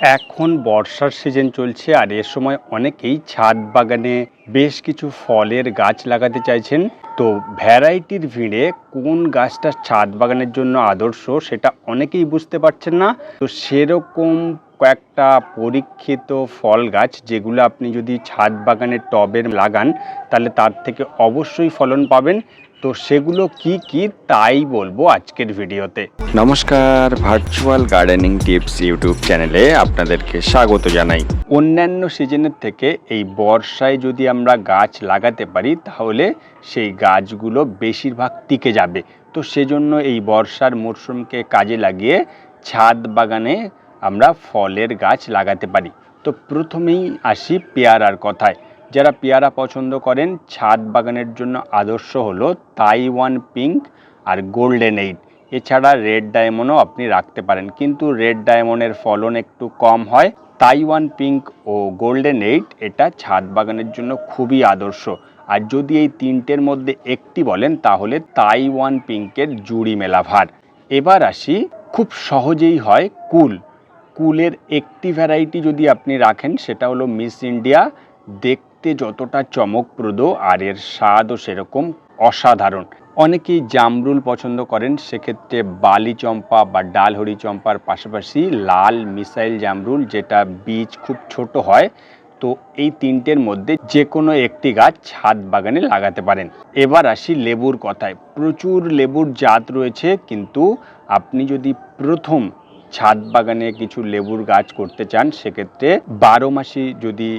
এখন বর্ষার সিজন চলছে আর এ সময় অনেকেই ছাদ বাগানে বেশ কিছু ফলের গাছ লাগাতে চাইছেন। তো ভ্যারাইটির ভিড়ে কোন গাছটা ছাদ বাগানের জন্য আদর্শ সেটা অনেকেই বুঝতে পারছেন না। তো সেরকম কয়েকটা পরীক্ষিত ফল গাছ যেগুলো আপনি যদি ছাদ বাগানের টবের লাগান, তাহলে তার থেকে অবশ্যই ফলন পাবেন। তো সেগুলো কি কি তাই বলব আজকের ভিডিওতে। নমস্কার ভার্চুয়াল গার্ডেনিং টিপস ইউটিউব চ্যানেলে আপনাদেরকে স্বাগত জানাই। অন্যান্য সিজনের থেকে এই বর্ষায় যদি আমরা গাছ লাগাতে পারি তাহলে সেই গাছগুলো বেশিরভাগ টিকে যাবে। তো সেজন্য এই বর্ষার মরশুমকে কাজে লাগিয়ে ছাদ বাগানে আমরা ফলের গাছ লাগাতে পারি। তো প্রথমেই আসি পেয়ারার কথায়। যারা পেয়ারা পছন্দ করেন, ছাদ বাগানের জন্য আদর্শ হলো তাইওয়ান পিঙ্ক আর গোল্ডেন এইট। এছাড়া রেড ডায়মন্ডও আপনি রাখতে পারেন, কিন্তু রেড ডায়মন্ডের ফলন একটু কম হয়। তাইওয়ান পিঙ্ক ও গোল্ডেন এইট, এটা ছাদ বাগানের জন্য খুবই আদর্শ। আর যদি এই তিনটের মধ্যে একটি বলেন, তাহলে তাইওয়ান পিঙ্কের জুড়ি মেলা ভার। এবার আসি, খুব সহজেই হয় কুল। কুলের একটি ভ্যারাইটি যদি আপনি রাখেন, সেটা হলো মিস ইন্ডিয়া দেখতে যতটা চমকপ্রদ, আর এর স্বাদও সেরকম অসাধারণ। অনেকেই জামরুল পছন্দ করেন, সেক্ষেত্রে বালি চম্পা বা ডালহরি চম্পার পাশাপাশি লাল মিসাইল জামরুল, যেটা বীজ খুব ছোট হয়, তো এই তিনটের মধ্যে যে কোনো একটি গাছ ছাদ বাগানে লাগাতে পারেন। এবার আসি লেবুর কথায়। প্রচুর লেবুর জাত রয়েছে, কিন্তু আপনি যদি প্রথম ছাদ বাগানে কিছু লেবুর গাছ করতে চান, সেক্ষেত্রে বারো মাসি যদি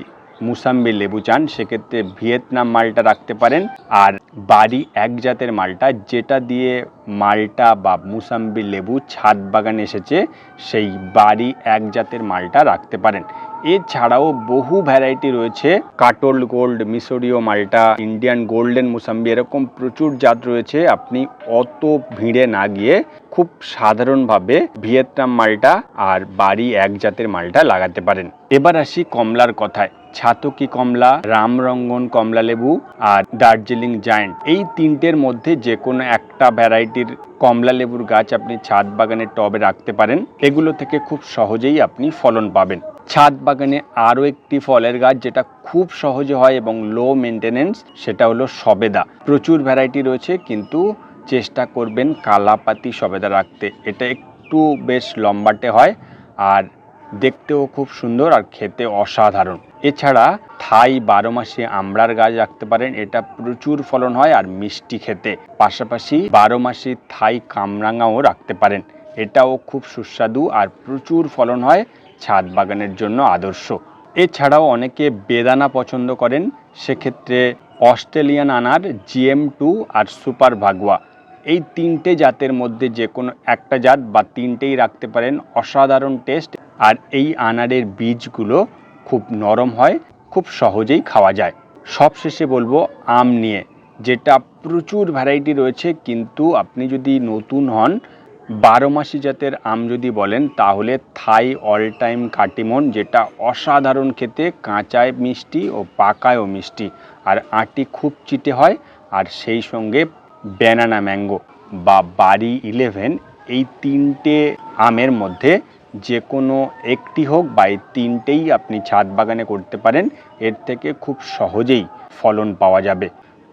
মুসাম্বি লেবু চান, সেক্ষেত্রে ভিয়েতনাম মালটা রাখতে পারেন। আর বাড়ি এক জাতের মালটা, যেটা দিয়ে মালটা বা মুসাম্বি লেবু ছাদ বাগানে এসেছে, সেই বাড়ি এক জাতের মালটা রাখতে পারেন। এছাড়াও বহু ভ্যারাইটি রয়েছে। কাটল গোল্ড মিশরীয় মালটা, ইন্ডিয়ান গোল্ডেন মুসাম্বি, এরকম প্রচুর জাত রয়েছে। আপনি অত ভিড়ে না গিয়ে খুব সাধারণভাবে ভিয়েতনাম মালটা আর বাড়ি এক জাতের মালটা লাগাতে পারেন। এবার আসি কমলার কথায়। ছাতকি কমলা, রামরঙ্গন কমলা লেবু আর দার্জিলিং জায়েন্ট। এই তিনটের মধ্যে যে কোনো একটা ভ্যারাইটির কমলা লেবুর গাছ আপনি ছাদ বাগানের টবে রাখতে পারেন। এগুলো থেকে খুব সহজেই আপনি ফলন পাবেন। ছাদ বাগানে আরও একটি ফলের গাছ যেটা খুব সহজে হয় এবং লো মেনটেনেন্স সেটা হলো সবেদা। প্রচুর ভ্যারাইটি রয়েছে, কিন্তু চেষ্টা করবেন কালাপাতি সবেদা রাখতে। এটা একটু বেশ লম্বাটে হয় আর দেখতেও খুব সুন্দর আর খেতে অসাধারণ। এছাড়া থাই বারো মাসে আমড়ার গাছ রাখতে পারেন, এটা প্রচুর ফলন হয় আর মিষ্টি খেতে। পাশাপাশি বারো মাসে থাই কামরাঙাও রাখতে পারেন, এটাও খুব সুস্বাদু আর প্রচুর ফলন হয় ছাদ বাগানের জন্য আদর্শ। এছাড়াও অনেকে বেদানা পছন্দ করেন, সেক্ষেত্রে অস্ট্রেলিয়ান আনার জিএম টু আর সুপার ভাগুয়া। এই তিনটে জাতের মধ্যে যে কোনো একটা জাত বা তিনটেই রাখতে পারেন, অসাধারণ টেস্ট। আর এই আনারের বীজগুলো খুব নরম হয়, খুব সহজেই খাওয়া যায়। সবশেষে বলব আম নিয়ে, যেটা প্রচুর ভ্যারাইটি রয়েছে, কিন্তু আপনি যদি নতুন হন, বারো মাসি জাতের আম যদি বলেন, তাহলে থাই অল টাইম কাটিমন, যেটা অসাধারণ খেতে, কাঁচায় মিষ্টি ও পাকায়ও মিষ্টি। আর আটি খুব চিটে হয়, আর সেই সঙ্গে ব্যানানা ম্যাঙ্গো বা বাড়ি ইলেভেন এই তিনটে আমের মধ্যে যে কোনো একটি হোক বা এই তিনটেই আপনি ছাদ বাগানে করতে পারেন, এর থেকে খুব সহজেই ফলন পাওয়া যাবে।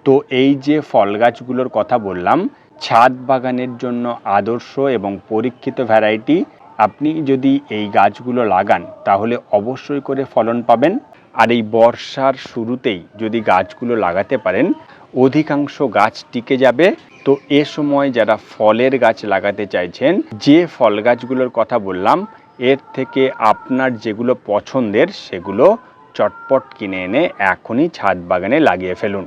তো এই যে ফল গাছগুলোর কথা বললাম, ছাদ বাগানের জন্য আদর্শ এবং পরীক্ষিত ভ্যারাইটি, আপনি যদি এই গাছগুলো লাগান, তাহলে অবশ্যই করে ফলন পাবেন। আর এই বর্ষার শুরুতেই যদি গাছগুলো লাগাতে পারেন, অধিকাংশ গাছ টিকে যাবে তো এ সময় যারা ফলের গাছ লাগাতে চাইছেন, যে ফল গাছগুলোর কথা বললাম, এর থেকে আপনার যেগুলো পছন্দের সেগুলো চটপট কিনে এনে এখনই ছাদ বাগানে লাগিয়ে ফেলুন।